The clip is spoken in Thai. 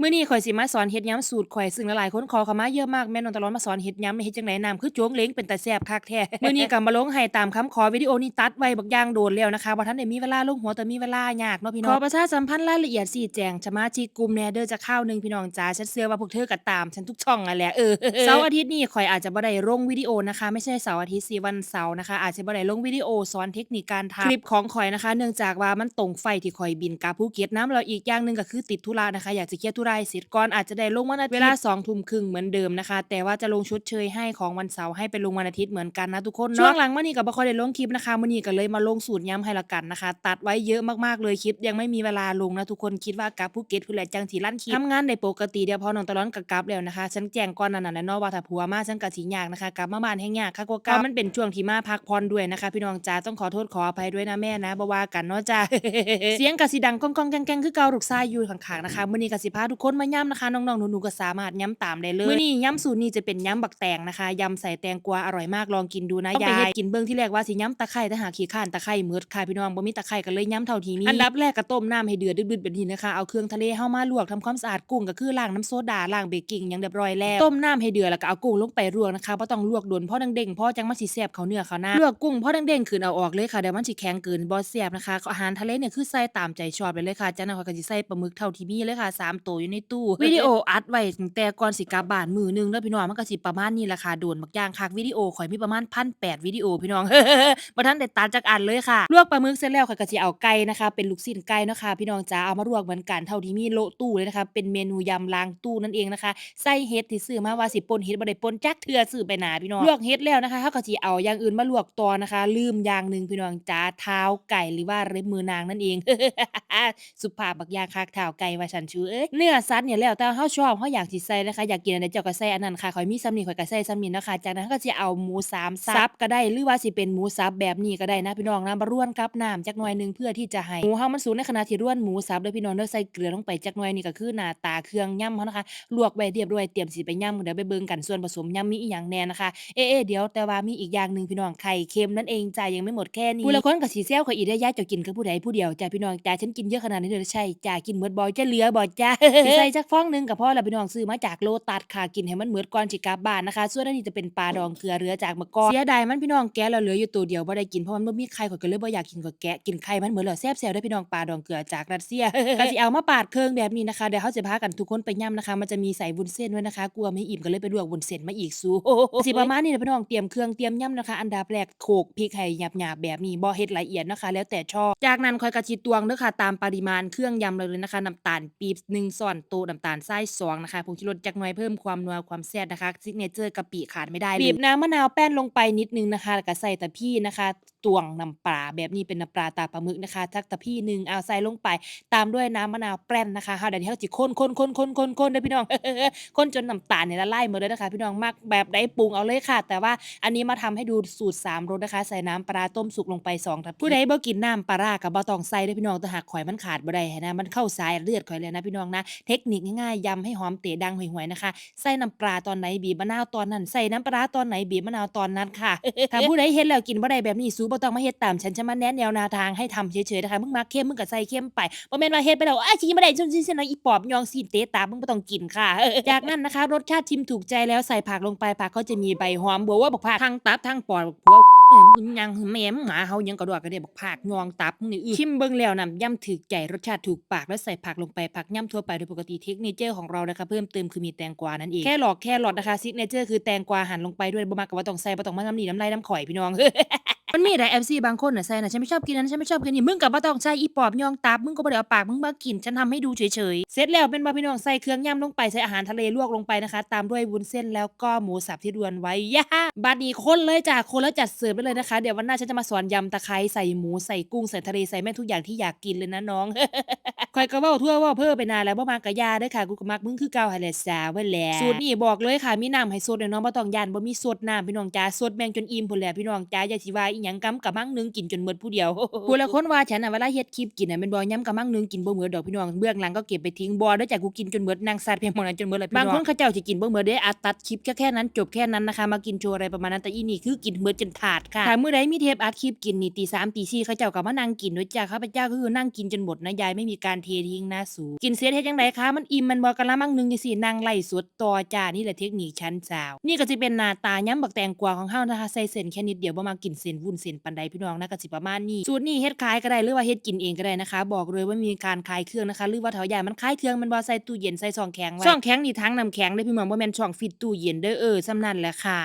มื้อนี้ข่อยสิมาสอนเฮ็ดยำสูตรข่อย ซึ่งหลาย ๆ คนขอเข้ามาเยอะมาก แม่น้องตะลอนมาสอนเฮ็ดยำเฮ็ดจังไดน้ำคือโจ๊งเหลงเป็นตาแซ่บคักแท้ มื้อนี้ก็มาลงให้ตามคำขอวิดีโอนี้ตัดไว้บักอย่างโดนแล้วนะคะบ่ทันได้มีเวลาลงหัวแต่มีเวลายากเนาะพี่น้อง ขอประชาสัมพันธ์รายละเอียดชี้แจงสมาชิกกลุ่มแหน่เด้อจะเข้าวหนึงพี่น้องจ๋าฉันเชื่อว่าพวกเธอก็ตามฉันทุกช่องนั่นแหละเออ เสาร์อาทิตย์นี้ข่อยอาจจะบ่ได้ลงวิดีโอนะคะ ไม่ใช่เสาร์อาทิตย์สิวันเสาร์นะคะ อาจจะบ่ได้ลงวิดีโอสอนเทคนิคการทำคลิปของข่อยนะคะ เนื่องจากว่ามันตรงไฟที่ข่อยบินกลับภูเก็ตน้ำแล้วอีกอย่างหนึงก็คือติดธุระนะคะอยากจะเคลียร์ธุระให้เสร็จก่อนอาจจะได้ลงวันอาทิตย์เวลา2ทุ่มครึ่งเหมือนเดิมนะคะ แต่ว่าจะลงชดเชยให้ของวันเสาร์ให้ไปลงวันอาทิตย์เหมือนกันนะทุกคนเนาะช่วงหลังมานี้ก็บ่ค่อยได้ลงคลิปนะคะมื้อนี้ก็เลยมาลงสูตรยำให้ละกันนะคะ ตัดไว้เยอะมากๆเลยคลิปยังไม่มีเวลาลงนะทุกคนคิดว่ากลับภูเก็ตพุ่นแหละจังสิลั่นคลิปทำงานได้ปกติเดี๋ยวพอน้องตะลอนก็กลับแล้วนะคะฉันแจ้งก่อนนั่นน่ะแหละเนาะว่าถ้าผัวมาฉันก็สิยากนะคะกลับมาบ้านแฮงยากคักกว่าเก่ามันเป็นช่วงที่มาพักผ่อนด้วยนะคะ พี่น้องจ๋าต้องขอโทษขออภัยด้วยนะแม่นะบ่ว่ากันเนาะจ้าเสียงก็สิดังก้องๆแกงๆคือเก่าลูกชายอยู่ข้างๆนะคะมื้อนี้ก็สิพาทุกคนมาย่ำนะคะน้องๆหนูๆก็สามารถย่ำตามได้เลยมื้อนี้ย่ำสูตรนี้จะเป็นย่ำบักแตงนะคะยำใส่แตงกวาอร่อยมากลองกินดูนะยายไปเฮ็ดกินเบิ่งที่แรกว่าสิย่ำตะไคร้แต่หาขี้ข้านตะไคร้หมืดค่ะพี่น้องบ่มีตะไคร้ก็เลยย่ำเท่าที่มีอันดับแรกก็ต้มน้ำให้เดือดดึดๆแบบนี้นะคะเอาเครื่องทะเลเฮามาลวกทำความสะอาดกุ้งก็คือล้างน้ำโซดาล้างเบกกิ้งหยังเรียบร้อยแล้วต้มน้ำให้เดือดแล้วก็เอากุ้งลงไปลวกนะคะบ่ต้องลวกโดนเพราะเด้งๆเพราะจังมันสิแซ่บเข้าเนื้อเข้าหน้าลวกกุ้งเพราะเด้งๆขึ้นเอาออกเลยค่ะเดี๋ยวมันสิแข็งเกินบ่แซ่บนะคะอาหารทะเลเนี่ยคือใส่ตามใจชอบเลยเลยค่ะจากนั้นข้อยก็สิใส่ปลาหมึกเท่าที่มีเลยค่ะสามตัวอยู่ในตู้ วิดีโออัดไว้ตั้งแต่ก่อนสิกลับบ้านมื้อหนึงแล้วพี่น้องมันก็สิประมาณนี้แหละค่ะโดนบักอย่างคักวิดีโอข่อยมีประมาณ1,800วิดีโอพี่น้อง บ่ทันได้ตัดจักอันเลยค่ะ ลวกปลาหมึกเสร็จแล้วข้อยก็สิเอาไก่นะคะ เป็นลูกชิ้นไก่เนาะค่ะพี่น้องจ๋าเอามาลวกเหมือนกันเท่าที่มีโละตู้เลยนะคะ เป็นเมนูยำล้างตู้นั่นเองนะคะใส่เห็ดที่ซื้อมาว่าสิป่นเห็ดบ่ได้ป่นจักเทื่อซื้อไปหนาพี่น้องลวกเห็ดแล้วนะคะเฮาก็สิเอาอย่างอื่นมาลวกต่อนะคะ ลืมอย่างหนึงพี่น้องจ๋าเท้าไก่หรือว่าเล็บมือนางนั่นเอง สุภาพบักอย่างคักเท้าไก่ว่าฉันชูเอ้ยเนื้ออสัตว์เนี่ยแล้วแต่เฮาชอบ เฮาอยากสิใส่นะคะ อยากกินอันใดเจ้าก็ใส่อันนั้นค่ะ ข้อยมีส่ำนี้ข้อยก็ใส่ส่ำนี้เนาะค่ะ จากนั้นก็สิเอาหมูสามสับก็ได้ หรือว่าสิเป็นหมูสับแบบนี้ก็ได้นะพี่น้องนะมาร่วนกับน้ำจักหน่อยหนึงเพื่อที่จะให้หมูเฮามันสุกในขณะที่ร่วนหมูสับเด้อพี่น้องเด้อใส่เกลือลงไปจักหน่อยนี่ก็คือหน้าตาเครื่องย่ำเฮานะคะ ลวกไว้เรียบร้อยเตรียมสิไปย่ำเดี๋ยวไปเบิ่งกันส่วนผสมย่ำมีอีหยังแน่นะคะ เอ๊ะๆเดี๋ยวแต่ว่ามีอีกอย่างหนึงพี่น้องไข่เค็มนั่นเองจ้ะยังไม่หมดแค่นี้ผู้ละคนก็สิแซวข่อยอีกได้อยายเจ้ากินกับผู้ใดผู้เดียวจ้ะพี่น้องจ้ะฉันกินเยอะขนาดนี้เลยใช่จ้ะกินหมดบ่จะเหลือบ่จ้ะสิใส่จักฟองหนึงก็พอแล้วพี่น้องซื้อมาจากโลตัสค่ะกินให้มันหมดก่อนสิกลับบ้านนะคะ ส่วนอันนี้จะเป็นปลาดองเกลือเหลือจากเมื่อก่อนเสียดายมันพี่น้องแกะแล้วเหลืออยู่ตัวเดียวบ่ได้กินเพราะมันบ่มีไข่ข่อยก็เลยบ่อยากกินก็แกะกินไข่มันเหมือนแล้วแซ่บๆเด้อพี่น้องปลาดองเกลือจากรัสเซีย ก็สิเอามาปาดเครื่องแบบนี้นะคะเดี๋ยวเฮาจะพากันทุกคนไปย่ำนะคะ มันจะมีใส่วุ้นเส้นด้วยนะคะ กลัวไม่อิ่มก็เลยไปลวกวุ้นเส้นมาอีกสู้สิประมาณนี้นะพี่น้องเตรียมเครื่องเตรียมย่ำนะคะ อันดับแรกโขลกพริกให้หยาบๆแบบนี้บ่เฮ็ดละเอียดนะคะ แล้วแต่ชอบจากนั้นค่อยกระชิตวงเด้อค่ะตามปริมาณเครื่องยำเลยนะคะน้ำตาลปี๊บ1ช้อนโต๊ะน้ำตาลทราย2นะคะผงชูรสจักหน่อยเพิ่มความนัวความแซ่บนะคะซิกเนเจอร์กะปิขาดไม่ได้เลยบีบน้ำมะนาวแป้นลงไปนิดนึงนะคะแล้วก็ใส่ตะพี่นะคะ ตวงน้ำปลาแบบนี้เป็นน้ำปลาตาปลาหมึกนะคะทักตะพี่หนึ่งเอาใส่ลงไป ตามด้วยน้ำมะนาวแป้นนะคะเฮาเดี๋ยวนี้เฮาสิคนคนคนคนคนคนเด้อพี่น้องคนจนน้ำตาลเนี่ยละลายหมดเลยนะคะ พี่น้องมักแบบใดปรุงเอาเลยค่ะ แต่ว่าอันนี้มาทำให้ดูสูตร3รสนะคะ ใส่น้ำปลาต้มสุกลงไป2ทัพพีผู้ใดบ่กินน้ำปลาร้าก็บ่ต้องใส่เด้อพี่น้องแต่หากข่อยมันขาดบ่ได้นะมันเข้าสายเลือดข่อยเลยนะพี่น้องนะ เทคนิคง่ายๆยำให้หอมเตะดังห่วยๆนะคะใส่น้ำปลาตอนไหนบีบมะนาวตอนนั้นใส่น้ำปลาตอนไหนบีบมะนาวตอนนั้นค่ะถ้าผู้ใดเฮ็ดแล้วกินบ่ได้แบบนี้สู้บ่ต้องมาเฮ็ดตามฉันจะมาแนะแนวแนวทางให้ทำเฉยๆนะคะมึงมักเค็มมึงก็ใส่เค็มไปบ่แม่นว่าเฮ็ดไปแล้วอ้ายสิบ่ได้ซุ่มๆๆนะอีปอบยองซีนเตะตามึงบ่ต้องกินค่ะ จากนั้นนะคะ รสชาติชิมถูกใจแล้วใส่ผักลงไปผักก็จะมีใบหอมบัวว่าบักผักทั้งตับทั้งปอดบักผัว เอิ่มอิหยังแม่มหมาเฮายังกระดอกกระเดะบักผากยองตับนี่อื้อชิมเบิ่งแล้วนำย่ำถึกใจรสชาติถูกปากแล้วใส่ผักลงไปผักย่ำทั่วไปโดยปกติเทคนิเจอร์ของเรานะคะเพิ่มเติมคือมีแตงกวานั่นเองแค่หลอกแค่หลอดนะคะซิกเนเจอร์คือแตงกวาหั่นลงไปด้วยบ่มักก็บ่ต้องใส่บ่ต้องมาน้ำนี่น้ำลายน้ำข่อยพี่น้อง มันมีหลาย FC บางคนน่ะใส่น่ะฉันไม่ชอบกินอันนั้นฉันไม่ชอบกินนี่มึงก็บ่ต้องใส่อีปอบยองตับมึงก็บ่ได้เอาปากมึงมากินฉันทำให้ดูเฉยๆเสร็จแล้วเป็นบ่พี่น้องใส่เครื่องยำลงไปใส่อาหารทะเลลวกลงไปนะคะ ตามด้วยวุ้นเส้นแล้วก็หมูสับที่รวนไว้ย่าบัดนี้คนเลยจ้ะคนแล้วจัดเสิร์ฟได้เลยนะคะ เดี๋ยววันหน้าฉันจะมาสอนยำตะไคร้ใส่หมูใส่กุ้งใส่ทะเลใส่แม่งทุกอย่างที่อยากกินเลยนะน้องข่อยก็เว้าทั่วเว้าเพ้อไปนานแล้วบ่มักะยาเด้อค่ะกูก็มักมึงคือเก่าหั่นแหละจ้าว่าแหละสูตรนี้บอกเลยค่ะมีน้ำให้สดเด้อเนาะบ่ต้องยานบ่มีสดน้ำพี่น้องจ้าสดแม่งจนอิ่มพุ่นแหละพี่น้องจ้าอย่าสิว่าอีหยังหยังกำกะมังหนึงกินจนหมดผู้เดียวผู้ละคนว่าฉันน่ะเวลาเฮ็ดคลิปกินน่ะแม่นบ่ยำกะมังหนึงกินบ่หมดดอกพี่น้องเบื้องหลังก็เก็บไปทิ้งบ่เด้อจ้ะกูกินจนหมดนั่งซัดเพียงหมดนั้นจนหมดเลยพี่น้องบางคนเขาเจ้าสิกินบ่หมดเด้อาตัดคลิปแค่แค่นั้นจบแค่นั้นนะคะมากินโชว์อะไรประมาณนั้นแต่อีนี่คือกินหมดจนถาดค่ะถ้ามื้อใดมีเทปอัดคลิปกินนี่ตี3ตี4เขาเจ้าก็มานั่งกินด้วยจ้ะข้าพเจ้าก็คือนั่งกินจนหมดนะยายไม่มีการเททิ้งนะสูกินเสร็จเฮ็ดจังไดคะมันอิ่มมันบ่กะละมังหนึงจังซี่นั่งไล่สดต่อจ้านี่แหละเทคนิคชั้นสาวนี่ก็สิเป็นหน้าตายำบักแตงกวาของเฮานะคะใส่เส้นแค่นิดเดียวบ่มากินเส้นวุ้นเส้นปันใดพี่น้องนะก็สิประมาณนี้สูตรนี้เฮ็ดขายก็ได้หรือว่าเฮ็ดกินเองก็ได้นะคะ บอกเลยว่ามีการขายเครื่องนะคะหรือว่าเถาใหญ่มันขายเครื่องมันบ่ใส่ตู้เย็นใส่ซองแข็งไว้ซองแข็งนี่ทั้งน้ำแข็งเด้พี่น้องบ่แม่นช่องฟิตตู้เย็นเด้อเออส่ำนั้นแหละค่ะ